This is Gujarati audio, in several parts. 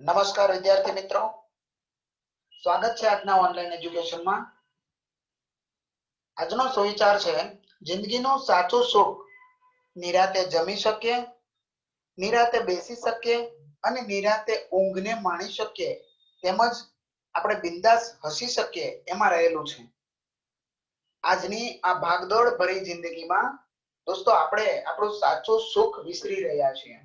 નમસ્કાર વિદ્યાર્થી મિત્રો. સ્વાગત છે આજના ઓનલાઈન એજ્યુકેશનમાં આજનો સુવિચાર છે, જિંદગીનું સાચું સુખ નિરાતે જમી શકીએ, નિરાતે બેસી શકીએ અને નિરાતે ઊંઘને માણી શકીએ. તેમજ આપણે બિંદાસ હસી શકીએ, એમાં રહેલું છે. આજની આ ભાગદોડ ભરી જિંદગીમાં દોસ્તો, આપણે આપણું સાચું સુખ વિસરી રહ્યા છીએ.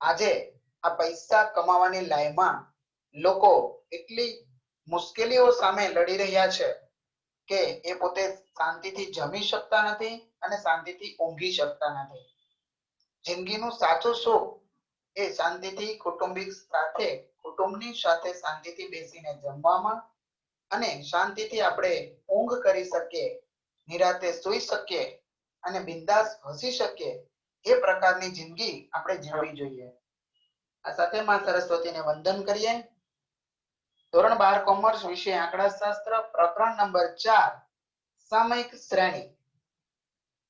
આજે આ પૈસા કમાવાની લાઈનમાં લોકો એટલી મુશ્કેલીઓ સામે લડી રહ્યા છે કે એ પોતે શાંતિથી જમી શકતા નથી અને શાંતિથી ઊંઘી શકતા નથી. જિંદગીનું સાચું સુખ એ શાંતિથી કુટુંબિક સાથે, કુટુંબની સાથે શાંતિથી બેસીને જમવામાં અને શાંતિથી આપણે ઊંઘ કરી શકીએ, નિરાતે સૂઈ શકીએ અને બિંદાસ હસી શકીએ, એ પ્રકારની જિંદગી આપણે જીવવી જોઈએ. આ સાથે માં સરસ્વતીને વંદન કરીએ. ધોરણ બાર કોમર્સ વિષય આંકડા શાસ્ત્ર પ્રકરણ નંબર ચાર, સામયિક શ્રેણી.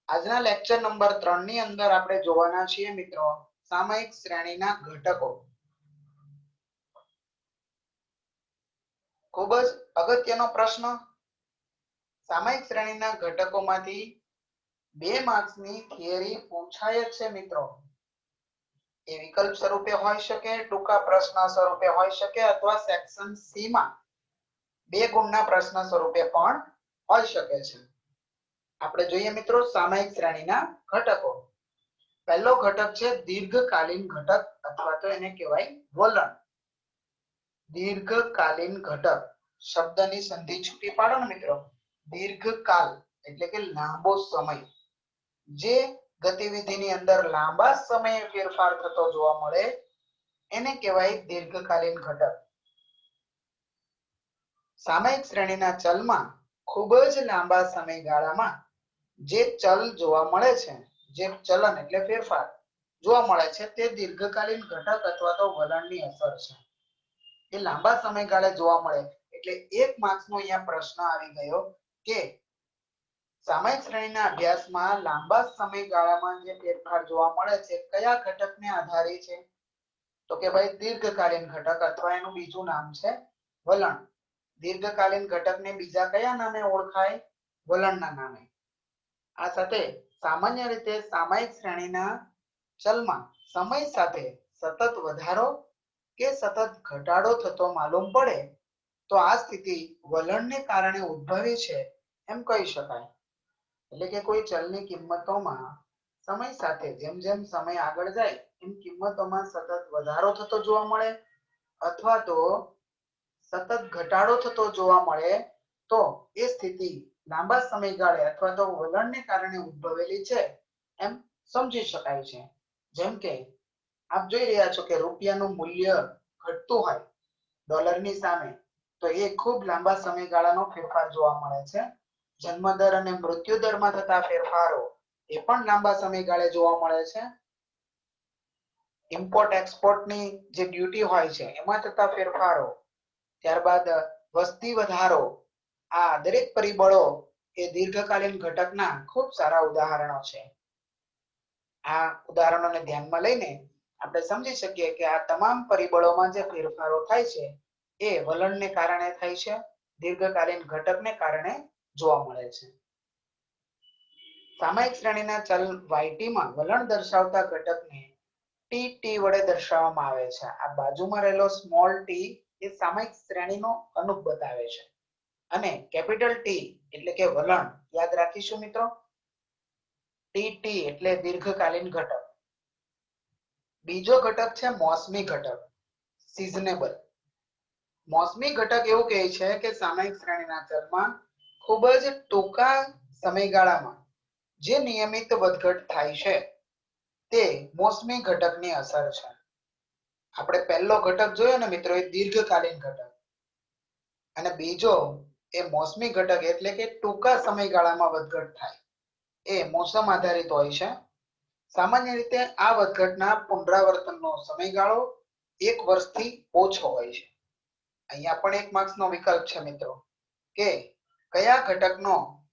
આજના લેક્ચર નંબર ત્રણની અંદર આપણે જોવાના છીએ મિત્રો સામયિક શ્રેણીના ઘટકો. ખૂબ જ અગત્યનો પ્રશ્ન. સામયિક શ્રેણીના ઘટકોમાંથી બે માર્ક્સની થિયરી પૂછાય છે મિત્રો. એ વિકલ્પ સ્વરૂપે હોઈ શકે, ટૂંકા પ્રશ્ન સ્વરૂપે હોઈ શકે અથવા સેક્શન સી માં બે ગુણના પ્રશ્ન સ્વરૂપે પણ હોઈ શકે છે. આપણે જોઈએ મિત્રો સામાયિક શ્રેણીના ઘટકો. પહેલો ઘટક છે દીર્ઘકાલીન ઘટક અથવા તો એને કહેવાય વલણ. દીર્ઘકાલીન ઘટક. શબ્દની સંધિ છૂટી પાડો ને મિત્રો. દીર્ઘકાલ એટલે કે લાંબો સમય. જે ગતિવિધિની અંદર લાંબા સમયે ફેરફાર થતો જોવા મળે, એને કહેવાય દીર્ઘકાલીન ઘટક. સામયિક શ્રેણીના ચલમાં ખૂબ જ લાંબા સમયગાળામાં જે ચલ જોવા મળે છે, જે ચલન એટલે ફેરફાર, જોવા મળે છે તે દીર્ઘકાલીન ઘટક અથવા તો વલણની અસર છે. એ લાંબા સમયગાળે જોવા મળે, એટલે એક માર્ક્સનો અહીંયા પ્રશ્ન આવી ગયો કે સામયિક શ્રેણીના અભ્યાસમાં લાંબા સમયગાળામાં જે ફેરફાર જોવા મળે છે, કયા ઘટકને આધારે છે? તો કે ભાઈ દીર્ઘકાલીન ઘટક અથવા એનું બીજું નામ છે વલણ. દીર્ઘકાલીન ઘટકને બીજા કયા નામે ઓળખાય? વલણના નામે. આ સાથે સામાન્ય રીતે સામાયિક શ્રેણીના ચલમાં સમય સાથે સતત વધારો કે સતત ઘટાડો થતો માલુમ પડે, તો આ સ્થિતિ વલણને કારણે ઉદ્ભવી છે એમ કહી શકાય. એટલે કે કોઈ ચલની કિંમતોમાં સમય સાથે જેમ જેમ સમય આગળ જાય, એમ કિંમતોમાં સતત વધારો થતો જોવા મળે અથવા તો સતત ઘટાડો થતો જોવા મળે, તો એ સ્થિતિ લાંબા સમયગાળે અથવા તો વલણને કારણે ઉદ્ભવેલી છે એમ સમજી શકાય છે. જેમ કે આપ જોઈ રહ્યા છો કે રૂપિયાનું મૂલ્ય ઘટતું હોય, ડોલરની સામે, તો એ ખૂબ લાંબા સમયગાળાનો ફેરફાર જોવા મળે છે. જન્મદર અને મૃત્યુદરમાં થતા ફેરફારો એ પણ લાંબા સમયગાળે જોવા મળે છે. ઇમ્પોર્ટ એક્સપોર્ટની જે ડ્યુટી હોય છે, એમાં થતા ફેરફારો, ત્યારબાદ વસ્તી વધારો, આ દરેક પરિબળો એ દીર્ઘકાલીન ઘટકના ખૂબ સારા ઉદાહરણો છે. આ ઉદાહરણોને ધ્યાનમાં લઈને આપણે સમજી શકીએ કે આ તમામ પરિબળોમાં જે ફેરફારો થાય છે, એ વલણને કારણે થાય છે, દીર્ઘકાલીન ઘટકને કારણે જોવા મળે છે. સામાયિક શ્રેણીના ચલ yt વલણ દર્શાવતા ઘટકને ટી ટી વડે દર્શાવવામાં આવે છે. આ બાજુમાં રહેલો સ્મોલ ટી એ સામાયિક શ્રેણીનો અનુપ બતાવે છે. અને કેપિટલ ટી એટલે કે વલણ, યાદ રાખીશું મિત્રો? ટી ટી એટલે દીર્ઘકાલીન ઘટક. બીજો ઘટક છે મોસમી ઘટક સિઝનેબલ મોસમી ઘટક એવું કહે છે કે સામયિક શ્રેણીના ચલમાં ખૂબ જ ટૂંકા સમયગાળામાં જે નિયમિત વધઘટ થાય છે, તે મોસમી ઘટકની અસર છે. આપણે પહેલો ઘટક જોયો ને મિત્રો, એ દીર્ઘકાલીન ઘટક. અને બીજો, એ મોસમી ઘટક એટલે કે ટૂંકા સમયગાળામાં વધઘટ થાય. એ મોસમ આધારિત હોય છે. સામાન્ય રીતે આ વધઘટના પુનરાવર્તનનો સમયગાળો એક વર્ષથી ઓછો હોય છે. અહીંયા પણ એક માર્ક્સનો વિકલ્પ છે મિત્રો, કે કયા ઘટકનો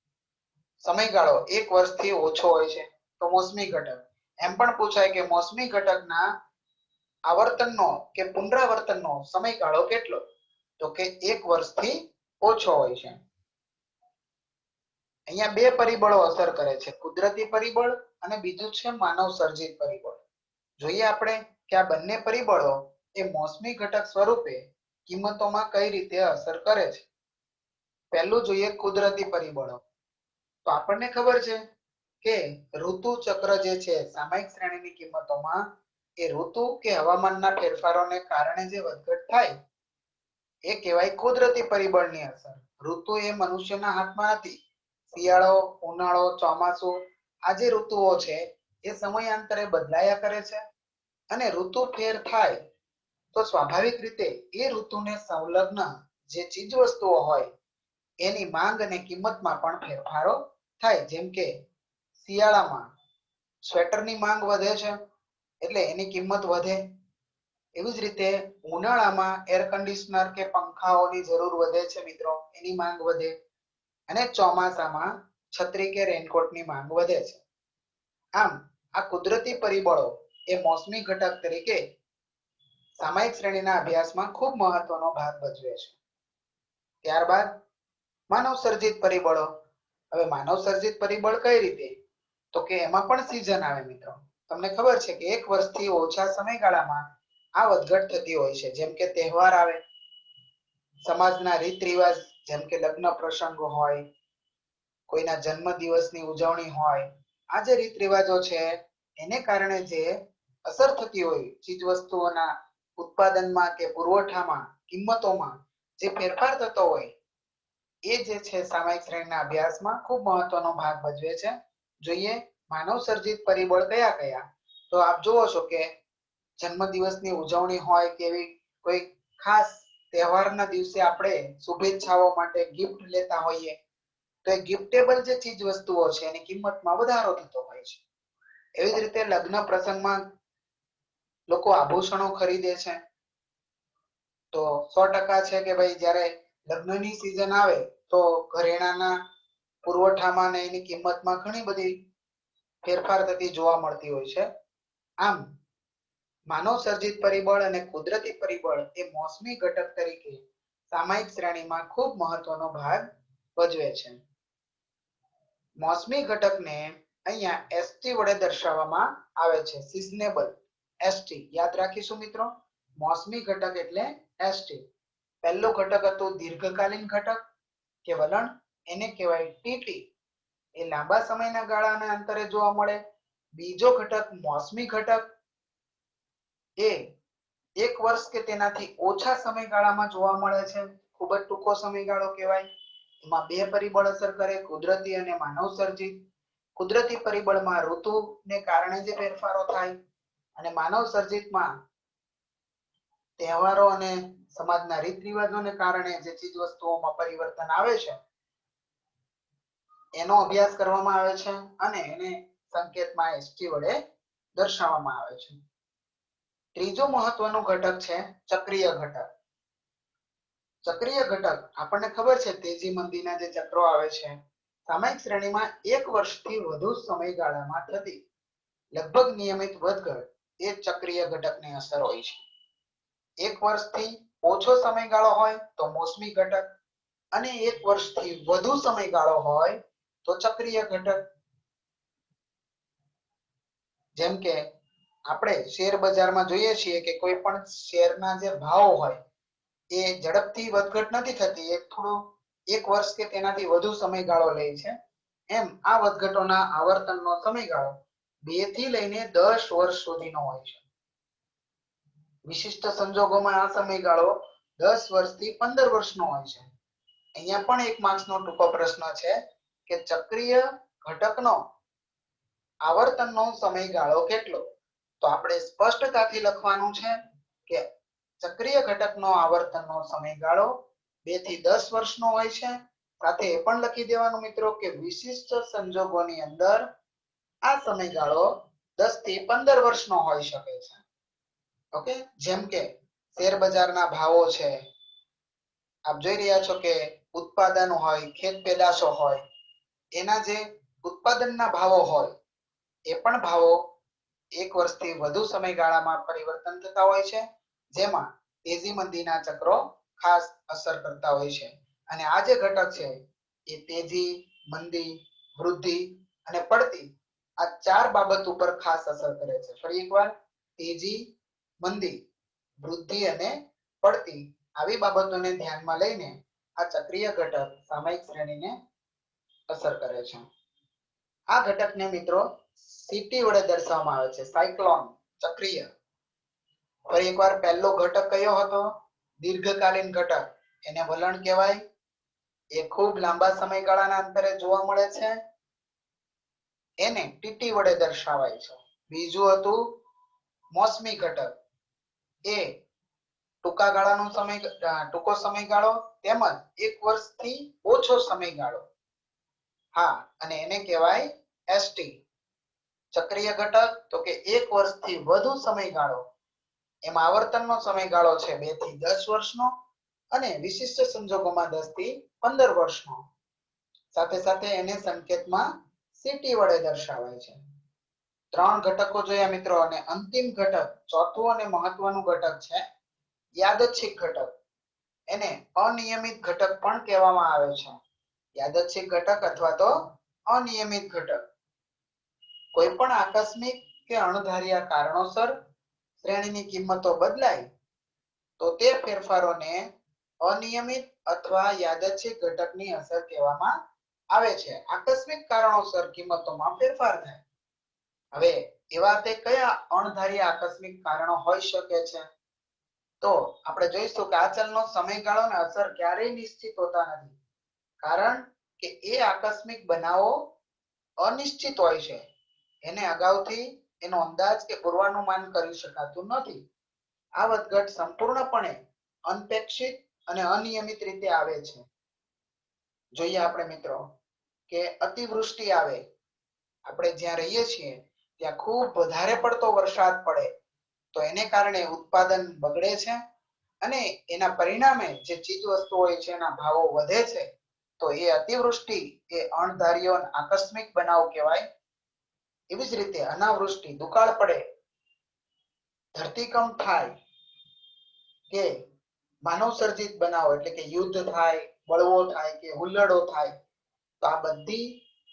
સમયગાળો એક વર્ષથી ઓછો હોય છે? તો મોસમી ઘટક. એમ પણ પૂછાય કે મોસમી ઘટકના આવર્તનનો કે પુનરાવર્તનનો સમયગાળો કેટલો? તો કે એક વર્ષથી ઓછો હોય છે. અહીંયા બે પરિબળો અસર કરે છે. કુદરતી પરિબળ અને બીજું છે માનવ સર્જિત પરિબળ. જોઈએ આપણે કે આ બંને પરિબળો એ મોસમી ઘટક સ્વરૂપે કિંમતોમાં કઈ રીતે અસર કરે છે. પહેલું જોઈએ કુદરતી પરિબળો. તો આપણને ખબર છે કે ઋતુ ચક્ર જે છે, સામાયિક શ્રેણીની કિંમતોમાં એ ઋતુ કે હવામાનના ફેરફારોને કારણે જે વધઘટ થાય, એ કહેવાય કુદરતી પરિબળની અસર. ઋતુ એ મનુષ્યના હાથમાં નથી. શિયાળો, ઉનાળો, ચોમાસું, આ જે ઋતુઓ છે, એ સમયાંતરે બદલાયા કરે છે અને ઋતુ ફેર થાય. તો સ્વાભાવિક રીતે એ ઋતુને સંલગ્ન જે ચીજ વસ્તુઓ હોય એની માંગ અને કિંમતમાં પણ ફેરફારો થાય. જેમ કે શિયાળામાં સ્વેટરની માંગ વધે છે, એટલે એની કિંમત વધે. એવી જ રીતે ઉનાળામાં એર કન્ડિશનર કે પંખાઓની જરૂર વધે છે મિત્રો, એની માંગ વધે. અને ચોમાસામાં છત્રી કે રેનકોટની માંગ વધે છે. આમ, આ કુદરતી પરિબળો એ મોસમી ઘટક તરીકે સામાયિક શ્રેણીના અભ્યાસમાં ખૂબ મહત્વનો ભાગ ભજવે છે. ત્યારબાદ માનવ સર્જિત પરિબળો. હવે માનવ સર્જિત પરિબળ કઈ રીતે? તો કે એમાં પણ સિઝન આવે મિત્રો. તમને ખબર છે કે એક વર્ષથી ઓછા સમયગાળામાં આ વધઘટ થતી હોય છે. જેમ કે તહેવાર આવે, સમાજના રીત રિવાજ જેમ કે લગ્ન પ્રસંગો હોય, કોઈના જન્મ દિવસની ઉજવણી હોય, આ જે રીત રિવાજો છે, એને કારણે જે અસર થતી હોય ચીજ વસ્તુઓના ઉત્પાદનમાં કે પુરવઠામાં, કિંમતોમાં જે ફેરફાર થતો હોય એ જે છે સામાયિક શ્રેણીના અભ્યાસમાં ખૂબ મહત્વનો ભાગ ભજવે છે. જોઈએ, માનવ સર્જિત પરિબળ કયા કયા? તો આપ જુઓ છો કે જન્મદિવસની ઉજવણી હોય કે એવી કોઈ ખાસ તહેવારના દિવસે આપણે શુભેચ્છાઓ માટે ગિફ્ટ લેતા હોઈએ, તો એ ગિફ્ટેબલ જે ચીજ વસ્તુઓ છે એની કિંમતમાં વધારો થતો હોય છે. એવી જ રીતે લગ્ન પ્રસંગમાં લોકો આભૂષણો ખરીદે છે. તો સો ટકા છે કે ભાઈ જ્યારે લગ્નની સિઝન આવે તો ઘરેણાના પુરવઠામાં ને એની કિંમતમાં ઘણી બધી ફેરફાર થતી જોવા મળતી હોય છે. આમ, માનવ સર્જિત પરિબળ અને કુદરતી પરિબળ એ મોસમી ઘટક તરીકે સામાયિક શ્રેણીમાં ખૂબ મહત્વનો ભાગ ભજવે છે. મોસમી ઘટકને અહીંયા એસટી વડે દર્શાવવામાં આવે છે. સિઝનેબલ એસટી યાદ રાખીશું મિત્રો? મોસમી ઘટક એટલે એસટી પહેલો ઘટક હતો દીર્ઘકાલીન ઘટક. કે વલણ એને કહેવાય ટીટી. એ લાંબા સમયના ગાળાના અંતરે જોવા મળે. બીજો ઘટક મોસમી ઘટક. એ એક વર્ષ કે તેનાથી ઓછા સમયગાળામાં જોવા મળે છે. ખૂબ જ ટૂંકો સમયગાળો કહેવાય. એમાં બે પરિબળ અસર કરે, કુદરતી અને માનવ સર્જિત. કુદરતી પરિબળમાં ઋતુને કારણે જે ફેરફારો થાય અને માનવ સર્જિતમાં તહેવારો અને સમાજના રીત રિવાજોને કારણે જે ચીજ વસ્તુઓમાં પરિવર્તન આવે છે, એનો અભ્યાસ કરવામાં આવે છે અને એને સંકેતમાં એસટી વડે દર્શાવવામાં આવે છે. ત્રીજો મહત્વનો ઘટક છે ચક્રીય ઘટક. ચક્રીય ઘટક, આપણને ખબર છે તેજી મંદીના જે ચક્રો આવે છે, સામાયિક શ્રેણીમાં એક વર્ષથી વધુ સમયગાળામાં થતી લગભગ નિયમિત વધઘટ એ ચક્રીય ઘટકની અસર હોય છે. એક વર્ષથી ઓછો સમયગાળો હોય તો મોસમી ઘટક અને એક વર્ષથી વધુ સમયગાળો હોય તો ચક્રીય ઘટક. જેમ કે આપણે શેર બજારમાં જોઈએ છીએ કે કોઈ પણ શેરના જે ભાવ હોય એ ઝડપથી વધઘટ નથી થતી એક થોડું એક વર્ષ કે તેનાથી વધુ સમયગાળો લે છે. એમ આ વધઘટોના આવર્તનનો સમયગાળો બેથી લઈને દસ વર્ષ સુધીનો હોય છે. વિશિષ્ટ સંજોગોમાં આ સમયગાળો દસ વર્ષથી પંદર વર્ષનો હોય છે. અહીંયા પણ એક માર્ક્સનો ટૂંકો પ્રશ્ન છે કે ચક્રીય ઘટકનો આવર્તનનો સમયગાળો કેટલો? તો આપણે સ્પષ્ટતાથી લખવાનું છે કે ચક્રીય ઘટકનો આવર્તનનો સમયગાળો બેથી દસ વર્ષનો હોય છે. સાથે એ પણ લખી દેવાનું મિત્રો કે વિશિષ્ટ સંજોગોની અંદર આ સમયગાળો દસથી પંદર વર્ષનો હોઈ શકે છે. ઓકે? જેમ કે શેર બજારના ભાવો છે. આપ જોઈ રહ્યા છો કે ઉત્પાદન હોય, ખેત પેદાશો હોય, એના જે ઉત્પાદનના ભાવો હોય, એ પણ ભાવો એક વર્ષથી વધુ સમયગાળામાં પરિવર્તન થતા હોય છે. જેમાં તેજી મંદીના ચક્રો ખાસ અસર કરતા હોય છે. અને આ જે ઘટક છે, એ તેજી, મંદી, વૃદ્ધિ અને પડતી આ ચાર બાબત ઉપર ખાસ અસર કરે છે. ફરી એકવાર, તેજી મંદી વૃદ્ધિ અને પડતી આવી બાબતોને ધ્યાનમાં લઈને આ ચક્રીય ઘટક સામયિક શ્રેણીને અસર કરે છે. આ ઘટકને મિત્રો સીટી વડે દર્શાવવામાં આવે છે, સાયક્લોન ચક્રીય. ફરી એકવાર પહેલો ઘટક કયો હતો? દીર્ઘકાલીન ઘટક. એને વલણ કહેવાય. એ ખૂબ લાંબા સમયગાળાના અંતરે જોવા મળે છે. એને ટીટી વડે દર્શાવાય છે. બીજું હતું મોસમી ઘટક. એ ટૂંકા ગાળાનો સમય ટૂંકો સમયગાળો તેમજ એક વર્ષથી ઓછો સમયગાળો. હા, અને એને કહેવાય એસટી ચક્રીય ઘટક, તો કે એક વર્ષથી વધુ સમયગાળો. એમાં આવર્તનનો સમયગાળો છે બેથી દસ વર્ષનો અને વિશિષ્ટ સંજોગોમાં દસથી પંદર વર્ષનો. સાથે સાથે એને સંકેતમાં સીટી વડે દર્શાવાય છે. ત્રણ ઘટકો જોયા મિત્રો, અને અંતિમ ઘટક, ચોથું અને મહત્વનું ઘટક છે, યાદચ્છિક ઘટક. એને અનિયમિત ઘટક પણ કહેવામાં આવે છે. યાદચ્છિક ઘટક અથવા તો અનિયમિત ઘટક. કોઈ પણ આકસ્મિક કે અણધાર્યા કારણોસર શ્રેણીની કિંમતો બદલાય, તો તે ફેરફારોને અનિયમિત અથવા યાદચ્છિક ઘટકની અસર કહેવામાં આવે છે. આકસ્મિક કારણોસર કિંમતોમાં ફેરફાર થાય. હવે એવા તે કયા અણધારી આકસ્મિક કારણો હોઈ શકે છે? તો આપણે જોઈશું કે આ સમયગાળો અને અસર ક્યારેય નિશ્ચિત હોતા નથી. કારણ કે એ આકસ્મિક બનાવો અનિશ્ચિત હોય છે. એને અગાઉથી એનો અંદાજ કે પૂર્વાનુમાન કરી શકાતું નથી. આ વધઘટ સંપૂર્ણપણે અનપેક્ષિત અને અનિયમિત રીતે આવે છે. જોઈએ આપણે મિત્રો કે અતિવૃષ્ટિ આવે. આપણે જ્યાં રહીએ છીએ ત્યાં ખૂબ વધારે પડતો વરસાદ પડે, તો એને કારણે ઉત્પાદન બગડે છે અને એના પરિણામે જે ચીજ વસ્તુ હોય છે, એના ભાવો વધે છે, તો એ અતિવૃષ્ટિ એ અણધાર્યો આકસ્મિક બનાવ કહેવાય. એવી જ રીતે અનાવૃષ્ટિ, દુકાળ પડે, ધરતીકંપ થાય કે માનવ સર્જિત બનાવ એટલે કે યુદ્ધ થાય, બળવો થાય કે હુલ્લડો થાય, તો આ બધી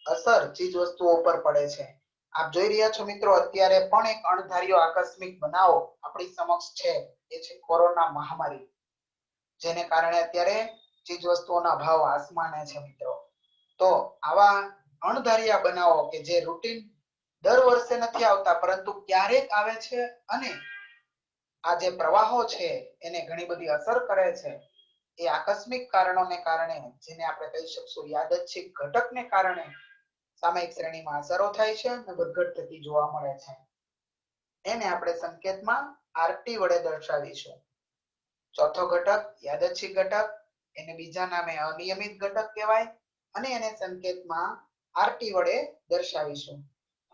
અસર ચીજ વસ્તુઓ પર પડે છે. આપ જોઈ રહ્યા છો મિત્રો, અત્યારે પણ એક અણધાર્યો આકસ્મિક બનાવ આપણી સમક્ષ છે. એ છે કોરોના મહામારી. જેને કારણે અત્યારે ચીજ વસ્તુઓના ભાવ આસમાને છે મિત્રો. તો આવા અણધાર્યા બનાવો કે જે રૂટીન દર વર્ષે નથી આવતા, પરંતુ ક્યારેક આવે છે અને આ જે પ્રવાહો છે, એને ઘણી બધી અસર કરે છે. એ આકસ્મિક કારણોને કારણે, જેને આપણે કહી શકશું યાદચ્છિક ઘટકને કારણે સામયિક શ્રેણીમાં અસરો થાય છે અને વધઘટ થતી જોવા મળે છે. એને આપણે સંકેતમાં આરટી વડે દર્શાવીશું. ચોથો ઘટક યાદચ્છિક ઘટક, એને બીજા નામે અનિયમિત ઘટક કહેવાય અને એને સંકેતમાં આરટી વડે દર્શાવીશું.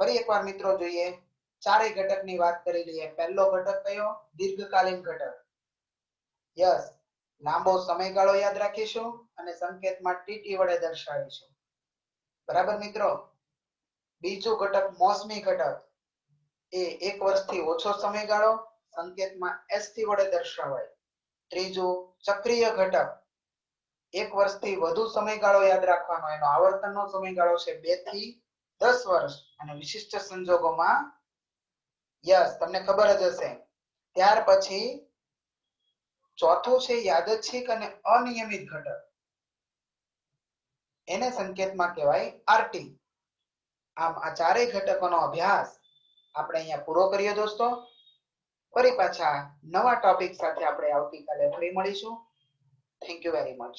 ફરી એકવાર મિત્રો જોઈએ, ચારેય ઘટકની વાત કરી લઈએ. પહેલો ઘટક કયો? દીર્ઘકાલીન ઘટક. યસ, લાંબો સમયગાળો યાદ રાખીશું અને સંકેતમાં ટીટી વડે દર્શાવીશું. બરાબર મિત્રો? બીજો ઘટક, મોસમી ઘટક. એ એક વર્ષથી ઓછો સમયગાળો સંકેતમાં એસથી વડે દર્શાવાય. ત્રીજું, ચક્રીય ઘટક. એક વર્ષથી વધુ સમયગાળો યાદ રાખવાનો, એનો આવર્તનનો સમયગાળો છે બેથી દસ વર્ષ. અને વિશિષ્ટ સંજોગોમાં યસ, તમને ખબર જ હશે. ત્યાર પછી ચોથું છે યાદચ્છિક અને અનિયમિત ઘટક. એને સંકેતમાં કહેવાય આરટી આમ આ ચારેય ઘટકોનો અભ્યાસ આપણે અહીંયા પૂરો કર્યો દોસ્તો. ફરી પાછા નવા ટોપિક સાથે આપણે આવતીકાલે ફરી મળીશું. Thank you very much